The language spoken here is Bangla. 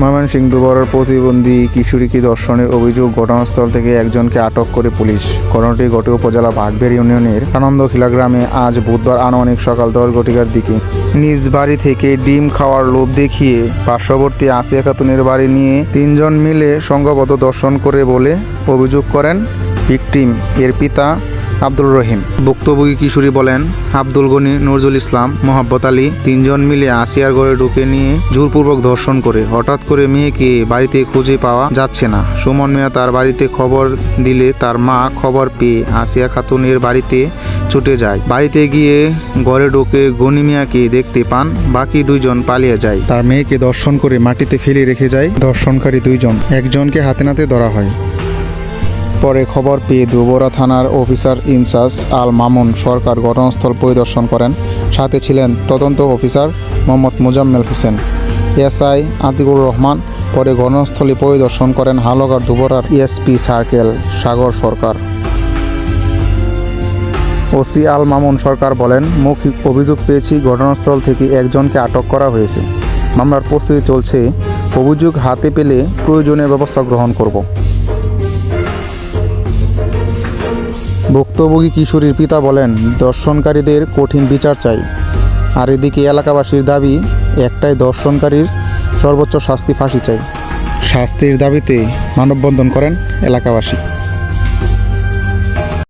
ময়মনসিংহ দুবারের প্রতিবন্ধী কিশোরীকে দর্শনের অভিযোগ ঘটনাস্থল থেকে একজনকে আটক করে পুলিশ। ঘটনাটি ঘটে উপজেলা বাগবের ইউনিয়নের আনন্দখিলা গ্রামে আজ বুধবার আনুমানিক সকাল দশ ঘটিকার দিকে। নিজ বাড়ি থেকে ডিম খাওয়ার লোভ দেখিয়ে পার্শ্ববর্তী আসিয়া খাতুনের বাড়ি নিয়ে তিনজন মিলে সংঘবদ্ধ দর্শন করে বলে অভিযোগ করেন ভিকটিম। এর পিতা আব্দুল রহিম। ভুক্তভোগী কিশোরী বলেন, আব্দুল গনি, নজরুল ইসলাম মোহাব্বত আলী তিনজন মিলে আসিয়ার ঘরে ঢুকে নিয়ে জোরপূর্বক ধর্ষণ করে। হঠাৎ করে মেয়েকে বাড়িতে খুঁজে পাওয়া যাচ্ছে না। সুমন মিয়া তার বাড়িতে খবর দিলে তার মা খবর পেয়ে আসিয়া খাতুনের বাড়িতে ছুটে যায়। বাড়িতে গিয়ে ঘরে ঢুকে গনি মিয়াকে দেখতে পান, বাকি দুইজন পালিয়ে যায়। তার মেয়েকে দর্শন করে মাটিতে ফেলে রেখে যায়। দর্শনকারী দুইজন, একজনকে হাতে নাতে ধরা হয়। পরে খবর পেয়ে দুবরা থানার officer in charge Al Mamun Sarkar ঘটনাস্থল পরিদর্শন করেন। সাথে ছিলেন তদন্ত অফিসার মোহাম্মদ মুজাম্মেল হোসেন। এসআই আতিকুর রহমান পরে ঘটনাস্থলে পরিদর্শন করেন হালগার দুবরার SP circle Sagar Sarkar. OC Al Mamun Sarkar বলেন, মৌখিক অভিযোগ পেয়েছি, ঘটনাস্থল থেকে একজনকে আটক করা হয়েছে। মামলার প্রস্তুতি চলছে। অভিযোগ হাতে পেলে প্রয়োজনীয় ব্যবস্থা গ্রহণ করব। ভুক্তভোগী কিশোরীর পিতা বলেন, দর্শনকারীদের কঠিন বিচার চাই। আর এদিকে এলাকাবাসীর দাবি, একটাই দর্শনকারীর সর্বোচ্চ শাস্তি ফাঁসি চাই। শাস্তির দাবিতে মানববন্ধন করেন এলাকাবাসী।